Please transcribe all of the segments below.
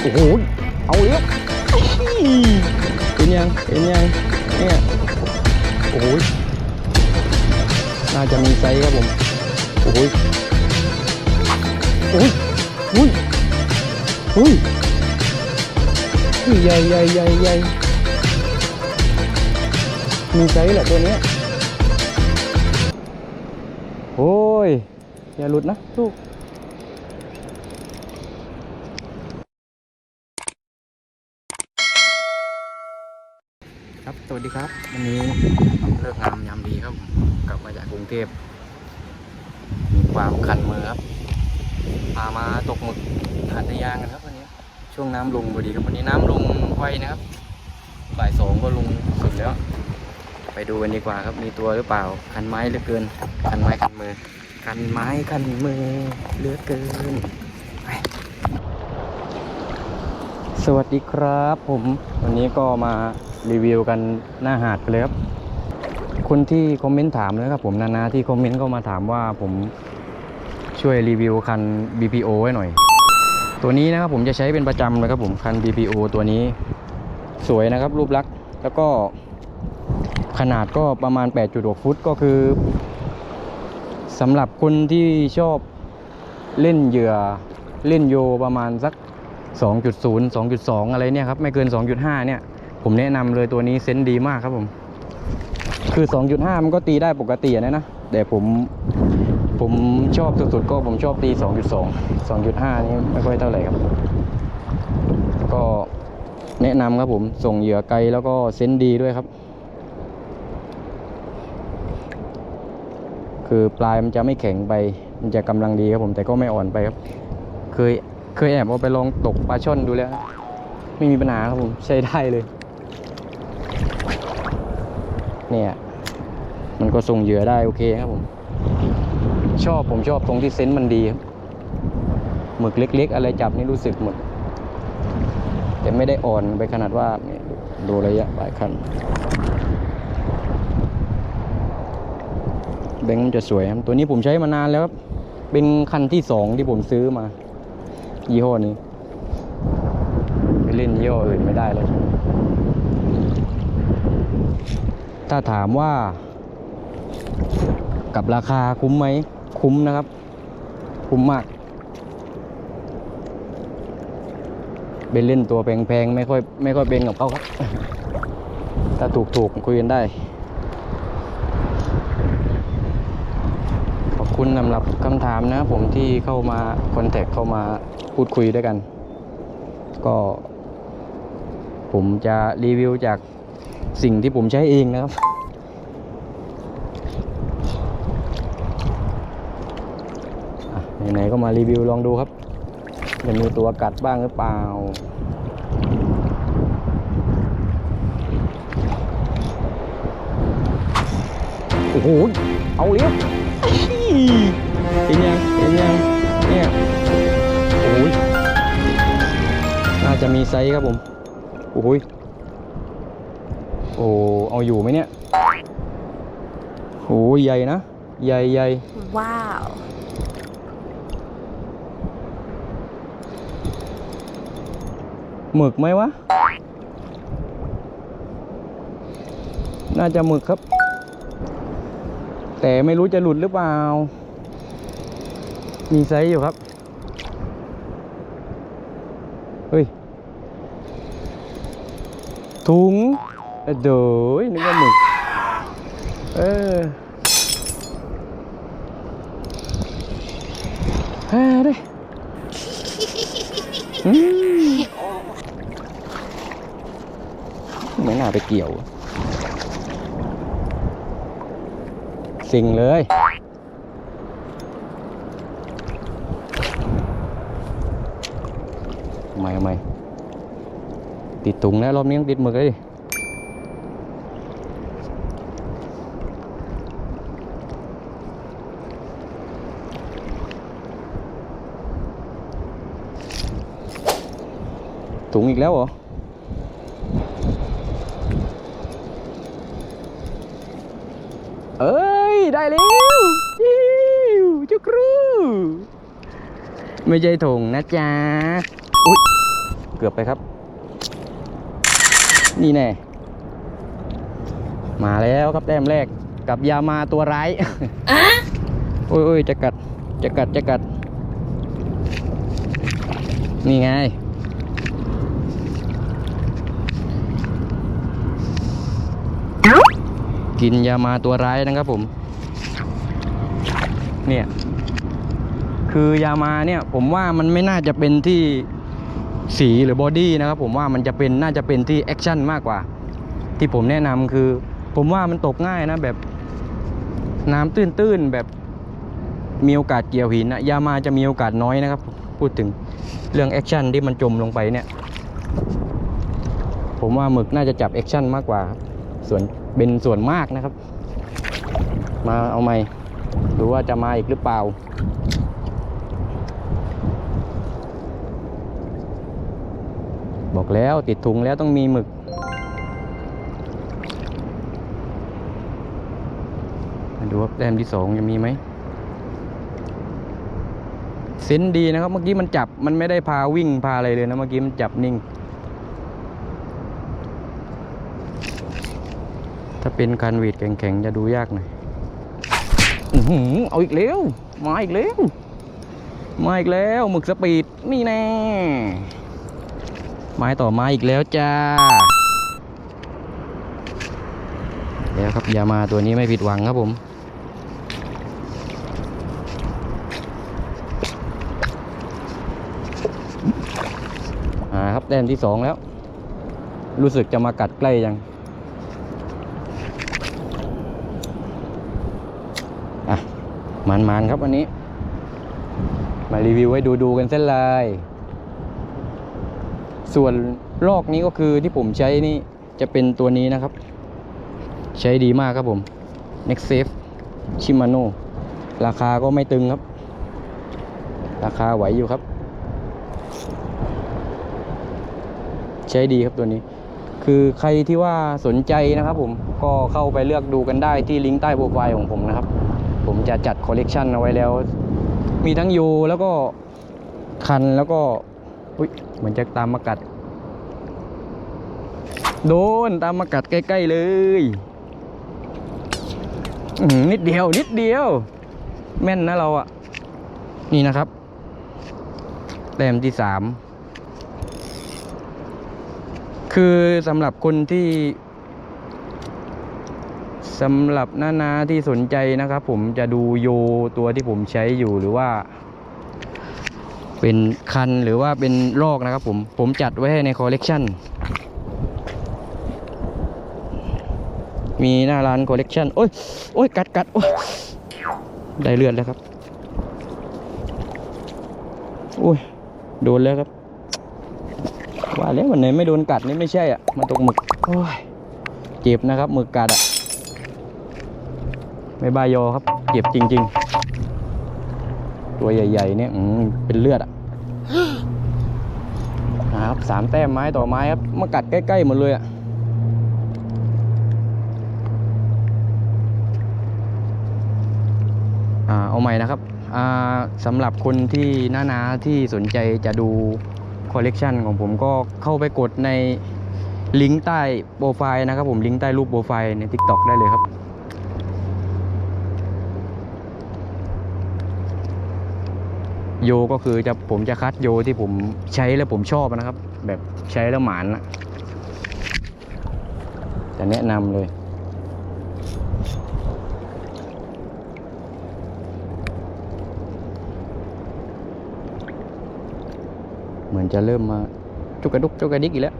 โอ้โห เอาเลี้ยวเป็นยังเป็นยังเนี่ยโอ้โหน่าจะมีไซส์ครับผม โอ้โหโอ้ยอุ้ยอุ้ยอุ้ยใหญ่ใหญ่ใหญ่ใหญ่มีไซส์แหละตัวเนี้ยโอ้ย อย่าหลุดนะลูก ครับ สวัสดีครับ วันนี้เลิกงามยามดีครับ กลับมาจากกรุงเทพ มีความคันมือครับ พามาตกหมึกหาดยางกันครับวันนี้ ช่วงน้ำลงพอดีครับวันนี้น้ำลงไวนะครับ บ่ายสองก็ลงสุดแล้ว ไปดูกันดีกว่าครับ มีตัวหรือเปล่า คันไม้เหลือเกิน คันไม้คันมือ คันไม้คันมือเหลือเกิน ไปสวัสดีครับผมวันนี้ก็มา รีวิวกันหน้าหาดกันเลยครับ คนที่คอมเมนต์ถามนะครับผมนานาที่คอมเมนต์ก็มาถามว่าผมช่วยรีวิวคัน BPO ไว้หน่อย ตัวนี้นะครับผมจะใช้เป็นประจำเลยครับผมคัน BPO ตัวนี้สวยนะครับรูปลักษณ์แล้วก็ขนาดก็ประมาณ 8.6 ฟุตก็คือสำหรับคนที่ชอบเล่นเหยื่อเล่นโยประมาณสัก 2.0 2.2 อะไรเนี่ยครับ ไม่เกิน 2.5 เนี่ย ผมแนะนำเลยตัวนี้เซนดีมากครับผม คือ 2.5 มันก็ตีได้ปกติอะนะนะ แต่ผมผมชอบสุดๆก็ผมชอบตี 2.2 2.5 นี่ไม่ค่อยเท่าไหร่ครับ ก็แนะนำครับผมส่งเหยื่อไกลแล้วก็เซนดีด้วยครับ คือปลายมันจะไม่แข็งไป มันจะกำลังดีครับผมแต่ก็ไม่อ่อนไปครับ เคยเคยแอบเอาไปลองตกปลาช่อนดูแล้ว ไม่มีปัญหาครับผมใช้ได้เลย เนี่ย มันก็ส่งเหยื่อได้โอเคครับผม ชอบผมชอบตรงที่เซนส์มันดีครับหมึกเล็ก ๆ อะไรจับนี่รู้สึกหมดแต่ไม่ได้อ่อนไปขนาดว่าเนี่ยดูระยะปลายคันแบงค์มันจะสวยครับ ตัวนี้ผมใช้มานานแล้วครับ เป็นคันที่สองที่ผมซื้อมา ยี่ห้อนี้ไปเล่นยี่ห้ออื่นไม่ได้แล้ว ถ้าถามว่า กับราคาคุ้มไหม คุ้มนะครับ คุ้มมากเป็นเล่นตัวแพงๆ ไม่ค่อยไม่ค่อยเป็นกับเขาครับ ถ้าถูกๆ คุยกันได้ ขอบคุณสำหรับคำถามนะ ผมที่เข้ามาคอนแทคเข้ามาพูดคุยด้วยกัน ก็ ผมจะรีวิวจาก สิ่งที่ผมใช้เองนะครับ ไหนๆก็มารีวิวลองดูครับ จะมีตัวกัดบ้างหรือเปล่าโอ้โห เอาเลี้ยวเป็นยังเป็นยังเนี่ยโอ้ยน่าจะมีไซส์ครับผม โอ้ย โอ้ เอาอยู่ไหมเนี่ยโอ้ยใหญ่นะ ใหญ่ใหญ่ Wow. หมึกไหมวะ น่าจะหมึกครับ แต่ไม่รู้จะหลุดหรือเปล่า มีไซส์อยู่ครับ เฮ้ย ถุง เอ้ยเดยนึกว่าหมึก เออเฮ้ยดิไม่น่าไปเกี่ยว สิ่งเลยทำไมทำไมติดถุงแล้วรอบนี้ต้องติดหมึกเลยดิ ถุงอีกแล้วเหรอ เอ้ย ได้แล้วยิวจุกรูไม่ใช่ถุงนะจ๊ะ อุ้ยเกือบไปครับ นี่แน่ มาแล้วครับแต้มแรก กับยามาตัวร้ายโอ้ยโอ้ยจะกัด จะกัด จะกัด นี่ไง กินยามาตัวร้ายนะครับผม เนี่ย คือยามาเนี่ย ผมว่ามันไม่น่าจะเป็นที่สีหรือบอดี้นะครับผมว่ามันจะเป็นน่าจะเป็นที่แอคชั่นมากกว่า ที่ผมแนะนำคือ ผมว่ามันตกง่ายนะแบบน้ำตื้นๆแบบมีโอกาสเกี่ยวหินนะยามาจะมีโอกาสน้อยนะครับ พูดถึงเรื่องแอคชั่นที่มันจมลงไปเนี่ย ผมว่าหมึกน่าจะจับแอคชั่นมากกว่าส่วน เป็นส่วนมากนะครับ มาเอาไหมดูว่าจะมาอีกหรือเปล่า บอกแล้วติดถุงแล้วต้องมีหมึกมาดูครับแต้มที่สองจะมีไหมเซนดีนะครับ เมื่อกี้มันจับมันไม่ได้พาวิ่งพาอะไรเลยนะ เมื่อกี้มันจับนิ่ง ถ้าเป็นคันวีดแข็งๆ จะดูยากหน่อยเอาอีกแล้ว มาอีกแล้ว มาอีกแล้วหมึกสปีดนี่แน่ไม้ต่อไม้อีกแล้วจ้า แล้วครับยามาตัวนี้ไม่ผิดหวังครับผม อ่าครับแต้มที่สองแล้ว รู้สึกจะมากัดใกล้ยัง อะ มันๆครับวันนี้ มารีวิวให้ดูๆกันเส้นลาย ส่วนลอกนี้ก็คือที่ผมใช้นี่จะเป็นตัวนี้นะครับ ใช้ดีมากครับผม Next Safe Shimano ราคาก็ไม่ตึงครับ ราคาไหวอยู่ครับ ใช้ดีครับตัวนี้ คือใครที่ว่าสนใจนะครับผมก็เข้าไปเลือกดูกันได้ที่ลิงก์ใต้โปรไฟล์ของผมนะครับ ผมจะจัดคอลเลกชันเอาไว้แล้ว มีทั้งยูแล้วก็คันแล้วก็อุ้ยเหมือนจะตามมากัด โดนตามมากัดใกล้ๆเลยนิดเดียว นิดเดียว แม่นนะเราอะนี่นะครับแต้มที่สามคือสำหรับคนที่ สำหรับน้านาที่สนใจนะครับ ผมจะดูโยตัวที่ผมใช้อยู่หรือว่า เป็นคันหรือว่าเป็นลอกนะครับ ผมผมจัดไว้ให้ในคอลเลกชันมีหน้าร้านคอลเลกชันโอ้ยโอ้ยกัดกัดโอ้ยได้เลือดแล้วครับโอ้ยโดนแล้วครับว่าแล้ววันไหนไม่โดนกัดนี่ไม่ใช่อะมันตกหมึกโอ้ยเจ็บนะครับหมึกกัดอะ ไม่บายอครับ เจ็บจริง ๆ ตัวใหญ่ ๆ เนี่ยอืมเป็นเลือดอะนะครับสามแต้มไม้ต่อไม้ครับมากัดใกล้ๆหมดเลยอะเอาใหม่นะครับสำหรับคนที่น้าๆที่สนใจจะดูคอลเลกชันของผมก็เข้าไปกดในลิงก์ใต้โปรไฟล์นะครับผมลิงก์ใต้รูปโปรไฟล์ใน TikTok ได้เลยครับ โยก็คือจะผมจะคัดโยที่ผมใช้แล้วผมชอบนะครับ แบบใช้แล้วหมานนะจะแนะนำเลย เหมือนจะเริ่มมาจุกกระดุกจุกกระดิกอีกแล้ว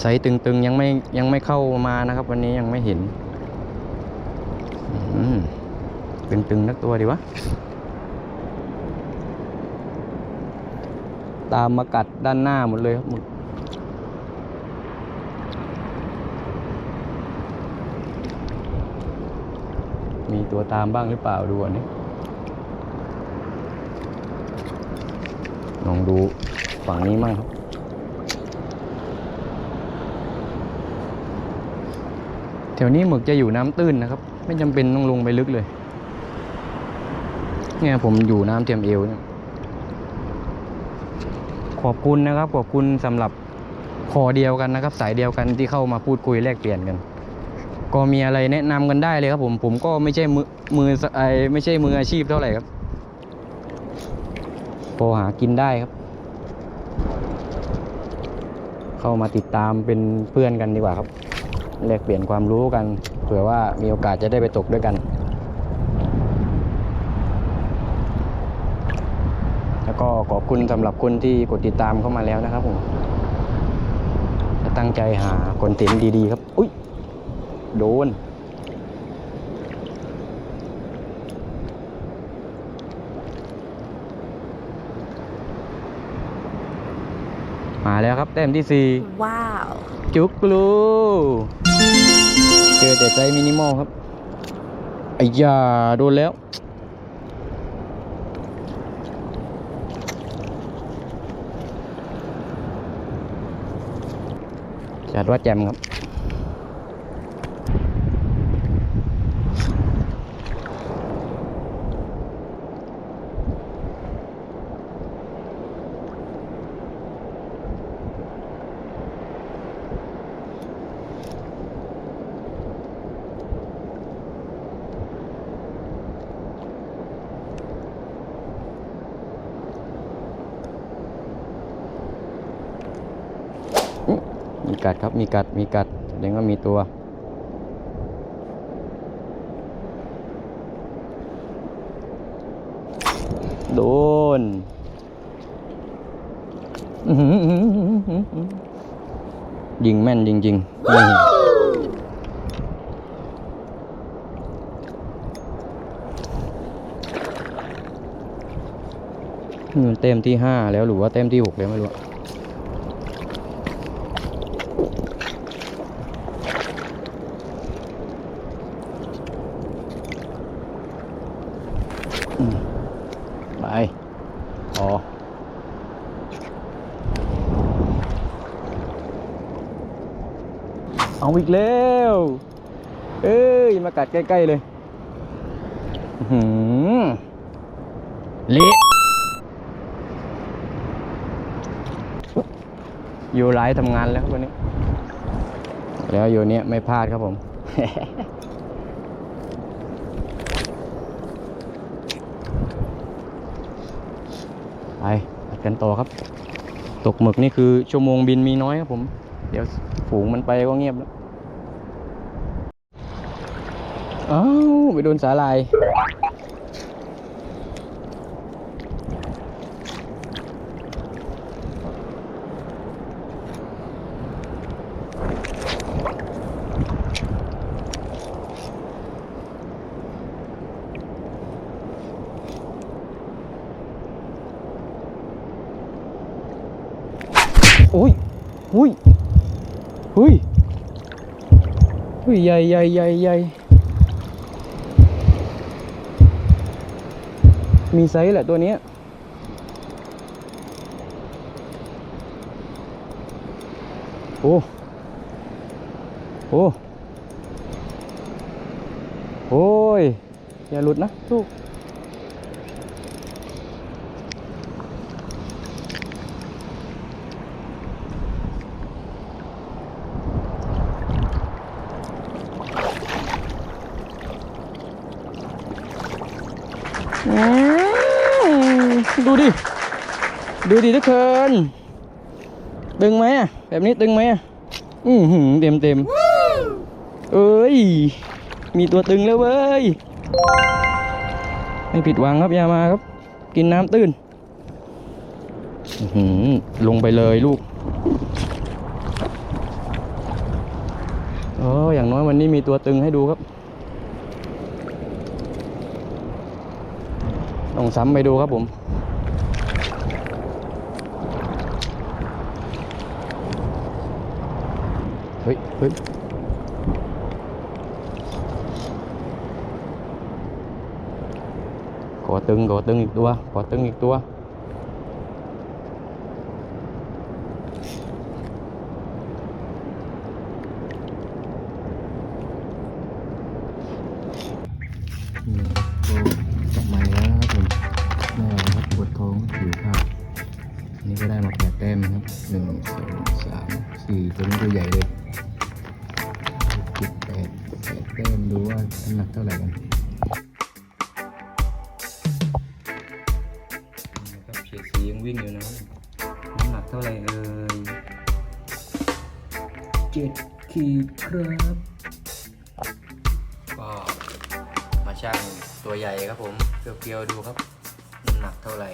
ไซส์ตึงๆยังไม่ยังไม่เข้ามานะครับ วันนี้ยังไม่เห็น อืม ตึงๆนักตัวดีวะ ตามมากัดด้านหน้าหมดเลยครับหมึกมีตัวตามบ้างหรือเปล่าดูอันนี้ลองดูฝั่งนี้มั่งครับ แถวนี้หมึกจะอยู่น้ำตื้นนะครับ ไม่จำเป็นต้องลงไปลึกเลย เนี่ยผมอยู่น้ำเทียมเอวเนี่ยขอบคุณนะครับ ขอบคุณสำหรับคอเดียวกันนะครับ สายเดียวกันที่เข้ามาพูดคุยแลกเปลี่ยนกัน ก็มีอะไรแนะนำกันได้เลยครับ ผมผมก็ไม่ใช่มือมือไอไม่ใช่มืออาชีพเท่าไหร่ครับพอหากินได้ครับ เข้ามาติดตามเป็นเพื่อนกันดีกว่าครับแลกเปลี่ยนความรู้กันเผื่อว่ามีโอกาสจะได้ไปตกด้วยกัน แล้ว ก็ขอบคุณสำหรับคนที่กดติดตามเข้ามาแล้วนะครับผมจะตั้งใจหาคอนเทนต์ดี ๆ ครับ อุ้ย โดน มาแล้วครับ แต้มที่สี่ว้าว จุกกลู เจอแต่ใจมินิมอลครับไอ้ยาโดนแล้ว จัดว่าแจมครับ กัดครับ มีกัด มีกัดแสดงว่ามีตัว โดนยิงแม่นจริงๆนี่อืมเต็มที่ห้าแล้วหรือว่าเต็มที่หกแล้วไม่รู้ อะไปพอเอาอีกแล้ว เอ้ย มากัดใกล้ ๆ เลยหือเละอยู่ไลฟ์ทำงานแล้วครับวันนี้ แล้วอยู่เนี้ยไม่พลาดครับผม ไปผัดกันต่อครับ ตกหมึกนี่คือชั่วโมงบินมีน้อยครับผม เดี๋ยวฝูงมันไปก็เงียบแล้วอ้าวไปโดนสาลาย อุ้ยอุ้ยอุ้ยอุ้ยใหญ่ใหญ่ใหญ่ใหญ่มีไซส์แหละตัวนี้โอ้โอ้โอ้ยอย่าหลุดนะลูก ดูดิ ดูดิทุกคนตึงไหมอะ แบบนี้ตึงไหมอะ อือหือเต็มเต็มเอ้ย มีตัวตึงแล้วเว้ย ไม่ผิดหวังครับอยามาครับ กินน้ำตื้นอื้อหือลงไปเลยลูกเอออย่างน้อยวันนี้มีตัวตึงให้ดูครับ ต้องซ้ำไปดูครับผม เฮ้ยเฮ้ยขอตึงขอตึงอีกตัวขอตึงอีกตัว วิ่งอยู่นะน้ำหนักเท่าไหร่เอ่ยเจ็ดขีดครับก็มาช่างตัวใหญ่ครับผมเพียวๆดูครับน้ำหนักเท่าไหร่